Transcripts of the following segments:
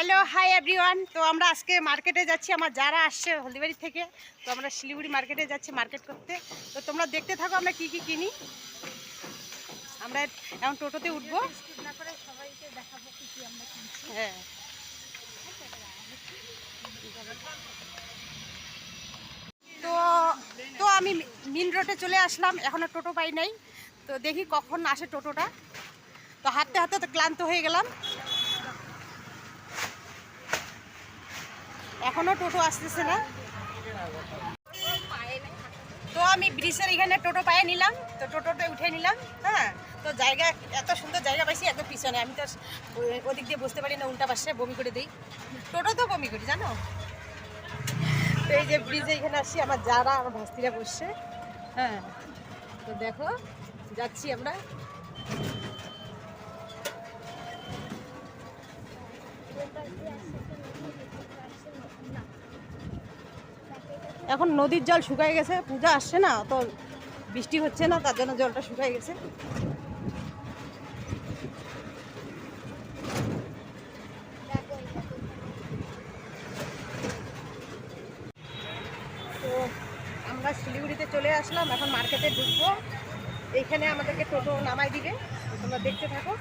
Hello, hi everyone. তো আমরা আজকে মার্কেটে যাচ্ছি, আমার যারা আসছে হলদিবাড়ি থেকে। তো আমরা শিলিগুড়ি মার্কেটে যাচ্ছি মার্কেট করতে। তো তোমরা দেখতে থাকো, আমরা কি কি কিনি। আমরা এখন টোটোতে উঠবো। হ্যাঁ। তো তো আমি মিন রোডে চলে আসলাম, এখনও টোটো পাই নাই। তো দেখি কখন আসে টোটোটা। তো হাঁটতে হাঁটতে তো ক্লান্ত হয়ে গেলাম। এখনও টোটো আসতেছে না। তো আমি ব্রিজের এখানে টোটো পায়ে নিলাম, তো টোটোতে উঠে নিলাম হ্যাঁ? তো জায়গা, এত সুন্দর জায়গা পাইছি, এত পিছনে। আমি তো ওদিক দিয়ে বসতে পারি না, উল্টা পাশে বমি করে দিই। টোটো তো বমি করি, জানো? তো এই যে ব্রিজে এখানে আসি, আমার যারা, আমার ভাস্তিরা বসছে হ্যাঁ? তো দেখো, যাচ্ছি আমরা। এখন নদীর জল শুকায় গেছে, পূজা আসছে না, তো বৃষ্টি হচ্ছে না, তার জন্য জলটা শুকায় গেছে। তো আমরা শিলিগুড়িতে চলে আসলাম, এখন মার্কেটে ঢুকবো। এইখানে আমাদেরকে টোটো নামাই দিবে, তোমরা দেখতে থাকো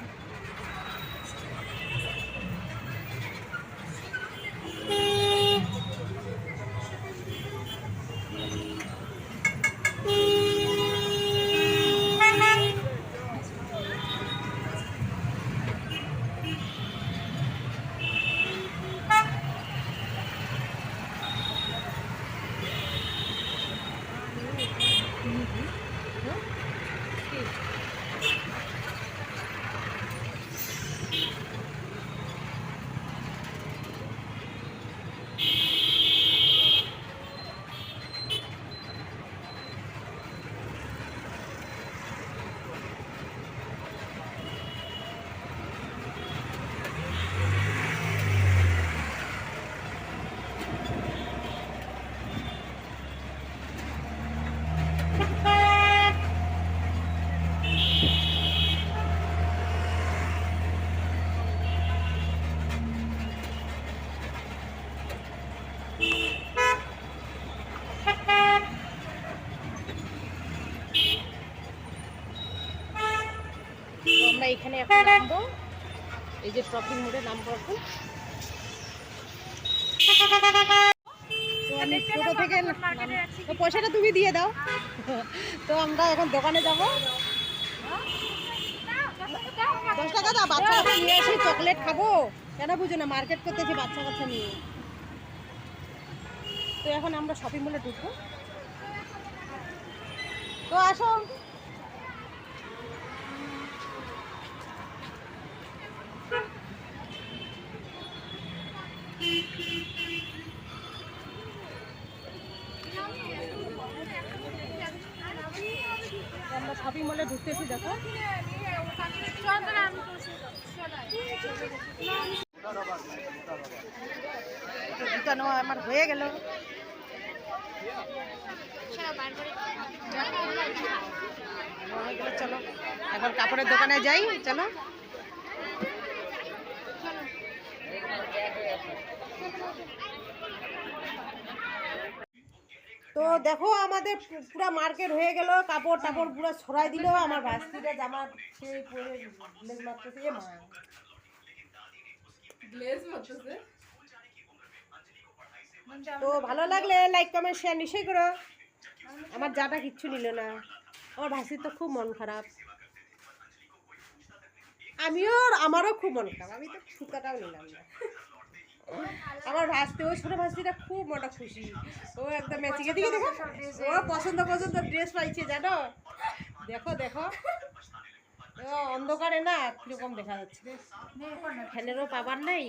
তো আমরা এখানে এখন নামবো। এই যে শপিং মোড়ে নামবো এখন। পয়সাটা তুমি দিয়ে দাও। তো আমরা এখন দোকানে যাব। দশ টাকা দাও, বাচ্চা কাচ্চা নিয়ে আসি চকলেট খাব। কেন বুঝো না মার্কেট করতেছি বাচ্চা কাচ্চা নিয়ে। তো এখন আমরা শপিং মলে ঢুকবো। তো আসো। আমরা শপিং মলে ঢুকতেছি দেখো। জুতা নেওয়া আমার হয়ে গেল, চলো এখন কাপড়ের দোকানে যাই চলো। তো দেখো আমাদের পুরা মার্কেট হয়ে গেল কাপড় টাপড় পুরো ছড়াই দিল আমার ভাস্তিটা জামা সেই পরে লেজ মারতেছে এ মা। তো ভালো লাগলে লাইক কমেন্ট শেয়ার নিশ্চয়ই করো। আমার যাটা কিচ্ছু নিল না। আমার ভাসির তো খুব মন খারাপ। আমিও আমারও খুব মন খারাপ। আমি তো সুতাটাও নিলাম না। ভাসতে ওই ছোটো ভাসতিটা খুব মোটা খুশি। ও একদম ম্যাচিকে দিকে দেখো ও পছন্দ পছন্দ ড্রেস। পাইছে জানো? দেখো দেখো। ও অন্ধকারে না কীরকম দেখা যাচ্ছে। ফ্যানেরও পাবার নাই।